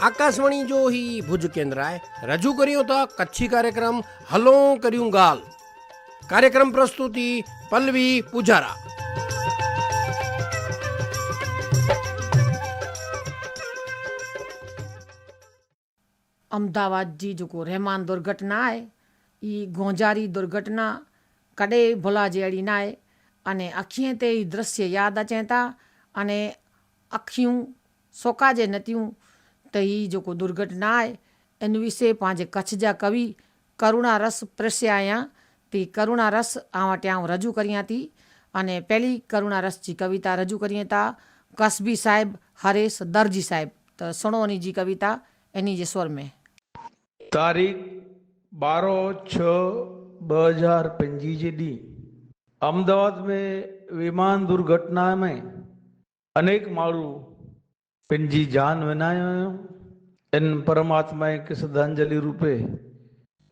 આકાશવાણી જો હી ભુજ કેન્દ્રાએ રજૂ કર્યો હતો કચ્છી કાર્યક્રમ હલો કર્યું ગાલ કાર્યક્રમ પ્રસ્તુતિ પલ્લવી પૂજારા अहमदाबाद जी जेको रहमान दुर्घटना आहे ई गोंजारी दुर्घटना कॾहिं भुला जहिड़ी न आहे अने अखीअ ते ई दृश्य यादि अचनि था अने अखियूं सोकाजे नथियूं त ही जेको दुर्घटना आहे इन विषय पंहिंजे कच्छ जा कवि करुणा रस प्रस्य आहियाँ ती करुणा रस आं वटि आउं रजू करियाँ थी अने पहिली करुणा रस जी कविता रजू करियाँ था कसबी साहिब हरेश दर्जी साहिब त सुणो उन जी कविता इन जे स्वर में तारीख़ ॿारहं छह अहमदाबाद में विमान दुर्घटना में अनेक माण्हू पंहिंजी जान विञायो इन परमात्मा खे श्रद्धांजलि रूपे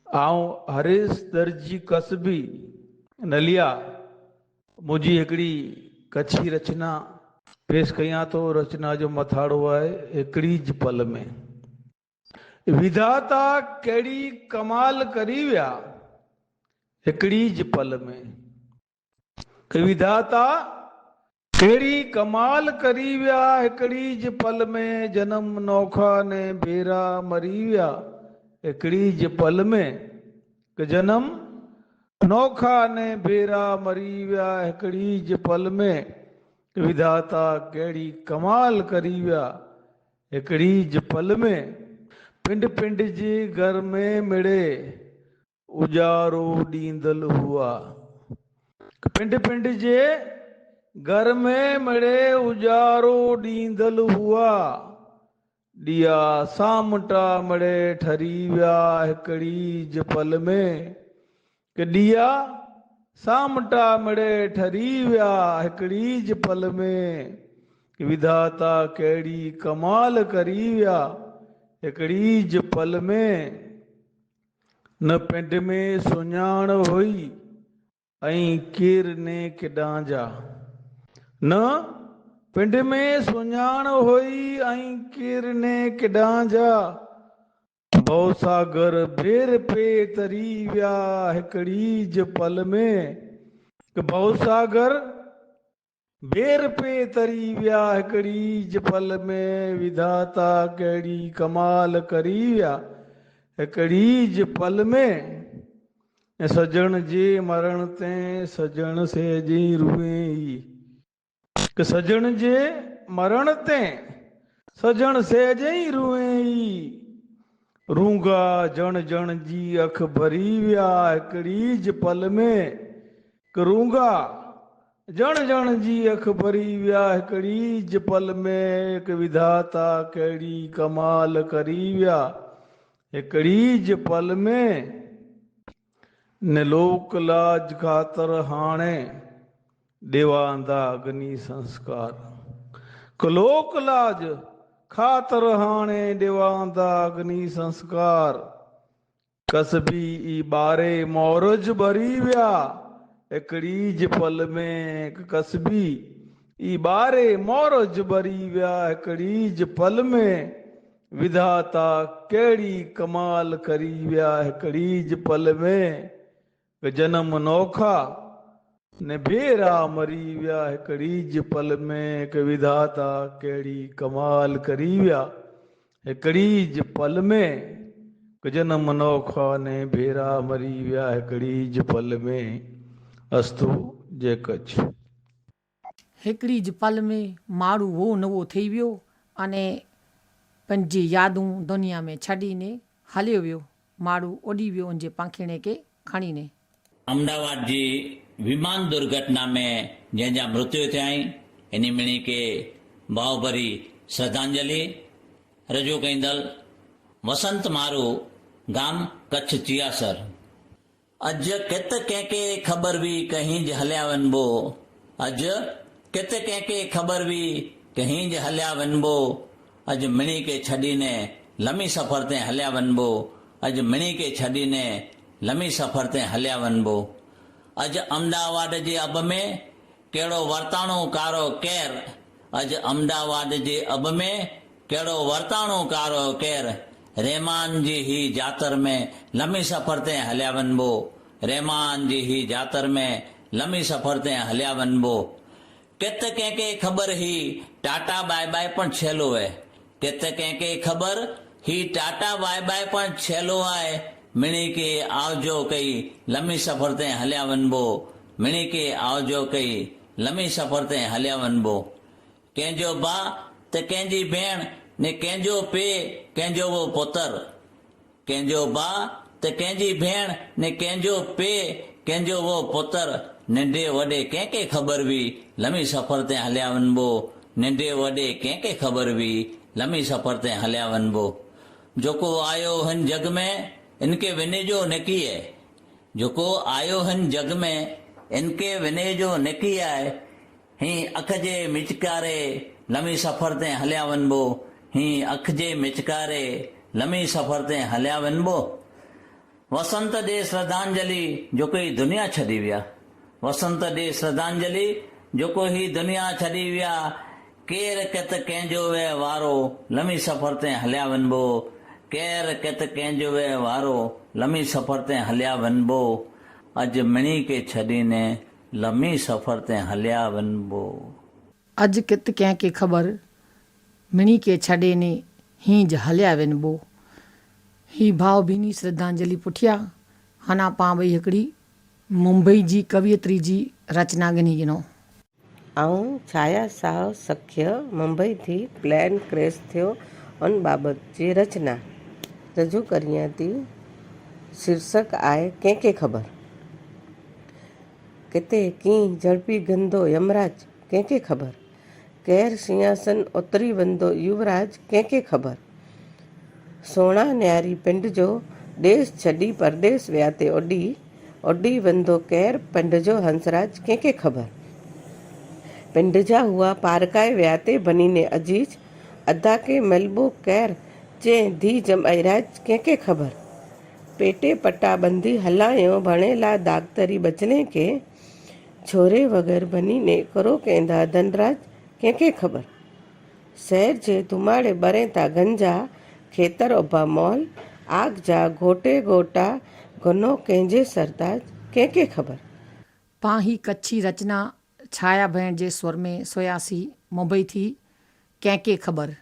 आऊँ हरेश दर्जी कसबी नलिया मुंहिंजी हिकिड़ी कच्छी रचना पेश कयां थो रचना जो मथाड़ो आहे हिकिड़ी ज पल में। विधाता कहिड़ी कमाल करी हिकिड़ी ज पल में। विधाता कहिड़ी कमाल करी विया हिकिड़ी ज पल में जनम नौखा ने भेरा मरी विया हिकिड़ी ज पल में जनम नौखा ने भेरा मरी विया हिकिड़ी ज पल में विधाता कहिड़ी कमाल करी विया हिकिड़ी ज पल में पिंड पिंड जे घर में मिड़े उजारो ॾींदल हुआ। पिंड पिंड जे घर में मिड़े उजारो ॾींदल हुआ। ॾिया सामटा मिड़े ठरी विया हिकिड़ी ज पल में। कि ॾिया सामटा मिड़े ठरी विया हिकिड़ी ज पल में विधाता कहिड़ी कमाल करी विया हिकिड़ी ज पल में। न पिंड में सुञाण हुई ऐं केर ने केॾां जा। न, पिंड में सुञाण हुई ऐं केर ने केॾां जा। भवसागर भेर पे तरी विया, हिकिड़ी ज पल में। भवसागर बेर पे तरी विया, हिकिड़ी ज पल में। विधाता कहिड़ी कमाल करी विया, हिकिड़ी ज पल में। सजण जे मरण ते सजण से जी रुए ई। कि सजण जे मरण ते सजण से जी रुए रूँगा जण जण जी अख भरी विया हिकिड़ी पल में रूँगा जण जण जी अख भरी विया हिकिड़ी पल में हिकु विधाता कहिड़ी कमाल करी विया। हिकिड़ी ज पल में न लोक लाज ख़ातिर हाणे देवांदा अग्नि संस्कार कलोक लाज ख़ातिर हाणे देवांदा अग्नि संस्कार कसबी ई ॿारे मौरज भरी विया हिकिड़ी ज पल में हिकु कसबी ई ॿारे मौरज भरी विया हिकिड़ी ज पल में विधाता कहिड़ी कमाल करी विया हिकिड़ी में जनम ने भेरा मरी विया हिकिड़ी पल में कि विधाता कहिड़ी कमाल करी विया हिकिड़ी पल में जनम नौखा, ने भेरा मरी विया हिकिड़ी पल में अस्तु जय कच्छ हिकिड़ी पल में माण्हू वो नवो थी वियो अने पंहिंजी यादूं दुनिया में छॾीने हलियो वियो माण्हू उॾी वियो उनजे पंखिड़े खे खणीने। अहमदाबाद जी विमान दुर्घटना में जंहिंजा मृत्यु थिया आहिनि इन मिणी खे भावभरी श्रद्धांजलि रजू कईंदल वसंत मारू, गाम कच्छ चियासर अॼु कित कंहिंखे ख़बर हुई कहीं ज हलिया वञिबो अॼु कित कंहिंखे ख़बर हुई कहीं ज हलिया वञिबो अॼु मिणी के खे छॾीने लमी सफ़र ते हलिया वञिबो अॼु मिणी खे छॾीने लमी सफ़र ते हलिया वञिबो अॼु अहमदाबाद जे अब में कहिड़ो वर्ताणो कारो केर अॼु अहमदाबाद जे अब में कहिड़ो वर्ताणो कारो केर। रहमान जी ही जातर में लंबी सफ़र ते हलिया वञिबो रहमान जी ही जातर में लंबी सफ़र ते हलिया वञिबो कित कंहिंखे ख़बर ही टाटा बाय बाय पण छेलो आहे कित कंहिंखे ख़बर ही टाटा बाय बाय पण छेलो आहे मिणी के आवजो कई लंबी सफ़र ते हलिया वञिबो मिणी के आवजो कई लंबी सफ़र ते हलिया वञिबो कंहिंजो भाउ त कंहिंजी भेण, ने कंहिंजो पीउ कंहिंजो वो पुत्र। कंहिंजो भाउ त कंहिंजी भेण, ने कंहिंजो पीउ कंहिंजो वो पुत्र। नंढे वॾे कंहिंखे ख़बर हुई लंबी सफ़र ते हलिया वञिबो नंढे वॾे कंहिंखे ख़बर हुई लंबी सफ़र ते हलिया वञिबो जेको आयो हिन जग में इनके विने जो नकी आहे जेको आयो हिन जग में, इनके विने जो नकी ही अख जे मिचकारे लमी सफ़र ते हलिया वञिबो ही अख जे मिचकारे लमी सफ़र ते हलिया वञिबो वसंत ॾे श्रद्धांजलि जेको ही दुनिया छॾी विया। वसंत ॾे श्रद्धांजलि जेको ही दुनिया छॾी विया, केर कित कंहिंजो वे वारो लमी सफ़र ते हलिया वञिबो केर कित कंहिंजो वे वारो लंबी सफ़र ते हलिया वञिबो अॼु मिणी खे छॾीने लंबी सफ़र ते हलिया वञिबो अॼु कित कंहिंखे ख़बर मिणी खे छॾे ने हींज हलिया वञिबो ही भाव भीनी श्रद्धांजलि पुठिया हना पां ॿई हिकिड़ी मुंबई जी कवियत्री जी रचना ॻिनी गिनो। ऐं छाया साह सख्य मुंबई थी प्लेन क्रेश थियो उन बाबति जी रचना। रजू करियाँ थी, शीर्षक आहे कंहिंखे ख़बर? किथे कीअं झड़पी गंदो यमराज कंहिंखे ख़बर? केरु सिंहासन उतरी वेंदो युवराज कंहिंखे ख़बर? सोणा न्यारी पिंड जो देश छॾी परदेस विया ते उॾी उॾी वेंदो केरु पिंड जो हंसराज कंहिंखे ख़बर? पिंड जा हुआ पारकाए विया ते बनी ने अज़ीज़ अदा के मलबो कैर चंहिं धी जमाईराज कंहिंखे ख़बर पेटे पटा बंदी हलायो भणेला दागतरी बचने के छोरे वग़ैरह बनी ने करो कंदा धनराज कंहिंखे ख़बर शहर जे धुमाड़े ॿरे था गंजा खेतर उभा मॉल आग जा घोटे घोटा गुनो कंहिंजे सरताज कंहिंखे ख़बर पां ही कच्छी रचना छाया भेण जे स्वर में सोयासी मुंबई थी कंहिंखे ख़बर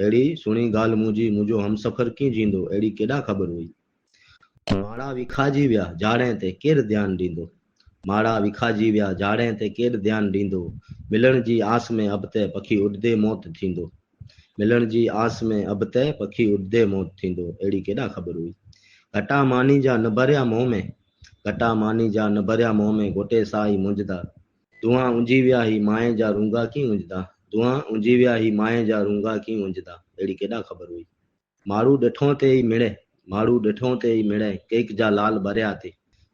अहिड़ी सुहिणी ॻाल्हि मुंहिंजी मुंहिंजो हमसफ़र कीअं जींदो? अहिड़ी केॾा ख़बर हुई? माड़ा विखाजी विया, जाड़े ते केरु ध्यानु ॾींदो? माड़ा विखाजी विया, जाड़े ते केरु ध्यानु ॾींदो? मिलण जी आस में अब ते पखी उॾंदे मौत थींदो। मिलण जी आस में अब ते पखी उॾंदे मौत थींदो। अहिड़ी केॾा ख़बर हुई? घटा मानी जा न भरिया मुंहं में घटा मानी जा न भरिया मुंहं में घोटे साई मुंझदा दुआ उंजी विया ही, माए जा रूँगा कीअं उंजदा? दुआ उंजी विया ही माए जा रूँगा कीअं उंजदा अहिड़ी केॾा ख़बर हुई माण्हू ॾिठो ते ई मिड़े माण्हू ॾिठो ते ई मिड़े केक जा लाल भरिया ते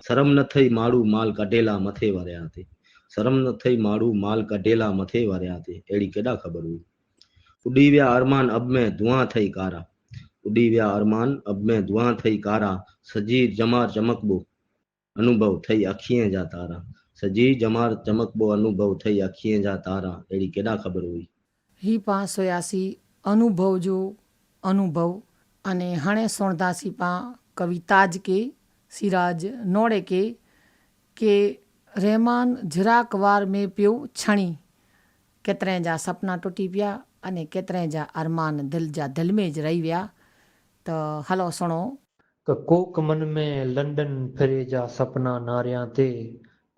शर्म न थई माण्हू माल कढेला मथे वरिया ते शर्म न थई माण्हू माल कढेला मथे वरिया ते अहिड़ी केॾा ख़बर हुई उॾी विया अरमान अब में धुआँ थई कारा उॾी विया अरमान अब में धुआँ थई कारा सजी जमार चमकबो अनुभव थई अखीअ जा तारा सजी जमार चमकबो अनुभव थई अखीअ जा तारा अहिड़ी केॾा ख़बर हुई ही पां सोयासी अनुभव जो अनुभव अने हाणे सुणंदासीं पां कवि ताज के सिराज नोड़े के के रहमान झिराक वार में पियो छणी केतिरे जा सपना टुटी पिया अने केतिरे जा अरमान दिलि जा दिलि में ज रही विया त हलो सुणो क कोक मन में लंडन फिरे जा सपना नारियाँ ते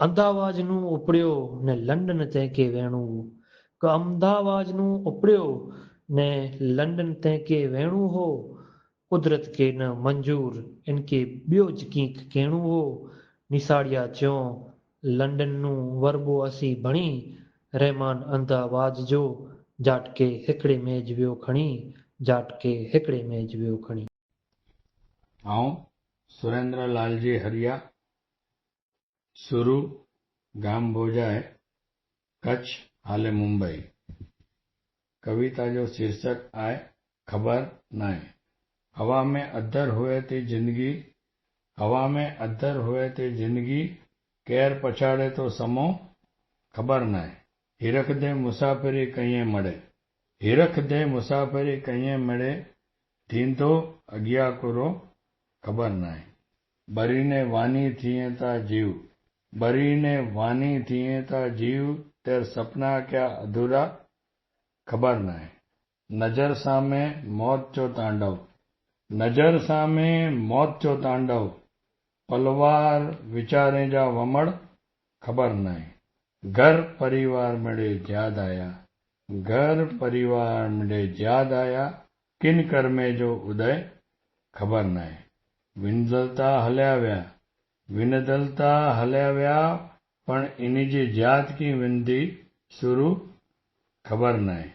અમદાવાદનું ઉપડ્યો ને લંડન તે વેણું કે અમદાવાદનું ઉપડ્યો ને લંડન તે વેણું હો કુદરત કે ન મંજૂર એનકે બ્યો જ કંઈક કેણું હો નિસાળિયા જ્યો લંડનનું વરબો અસી ભણી રહેમાન અમદાવાદ જો જાટકે હિકड़े में જ વિયો ખણી જાટકે હિકड़े में જ વિયો ખણી આઉં સુરેન્દ્ર લાલજી હરિયા सुरू गाम भोजाए कच्छ, हाले मुंबई। कविता जो शीर्षक आहे ख़बर नाहे हवा में अधर हुए थी ज़िंदगी, हवा में अधर हुए थी ज़िंदगी, केर पछाड़े तो समो, ख़बर नाहे हिरख दे मुसाफ़िरी कईं मड़े, हिरख दे मुसाफ़िरी कईं मड़े थींदो अॻियाँ कुरो, ख़बर नाहे बरीने वानी थिए था जीव। बरीने वानी थिए था जीव, तेर सपना क्या अधूरा? ख़बर नाहे नज़र सामे मौत जो तांडव। नज़र सामे मौत जो तांडव। पलवार वीचारे जा वमड़, ख़बर नाहे घर परिवार मिड़े यादि आया। घर परिवार मिड़े यादि आया। किन कर्मे जो उदय? ख़बर नाहे विंदलता हलिया विया। विनदलता हलिया विया पण इनी जी जात की वेंदी शुरू ख़बर न आहे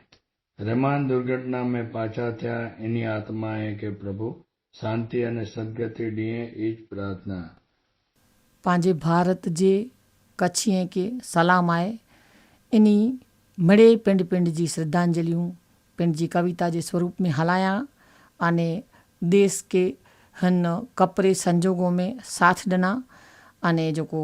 रमान दुर्घटना में पाचा थिया, इनी आत्मा के प्रभु, शांति अने सदगति ॾींहुं इज़ प्रार्थना। पांजे भारत जे कच्छीअ के सलाम आए। इनी मड़े पिंड पिंड जी श्रद्धांजलियों पिंड जी कविता जे स्वरूप में हलाया, अने देश के हिन कपरे संजोगों में साथ ॾिना अने जेको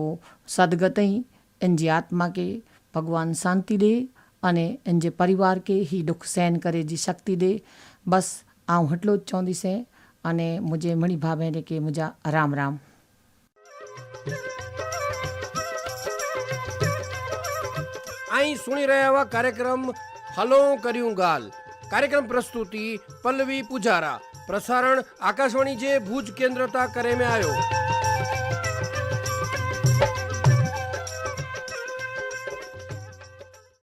सदगतई इन जी आत्मा खे भॻवानु शांती ॾिए अने इन जे परिवार खे ई दुख सहन करे जी शक्ति ॾिए बसि आउं हटलो चवंदीसीं अने मुंहिंजे मणी भाउ भेण खे मुंहिंजा राम राम ऐं सुणी रहिया हुआ कार्यक्रम हलो करियूं ॻाल्हि कार्यक्रम प्रस्तुति पल्लवी पुजारा પ્રસારણ આકાશવાણી જે ભુજ કેન્દ્રતા કરે મેં આવ્યો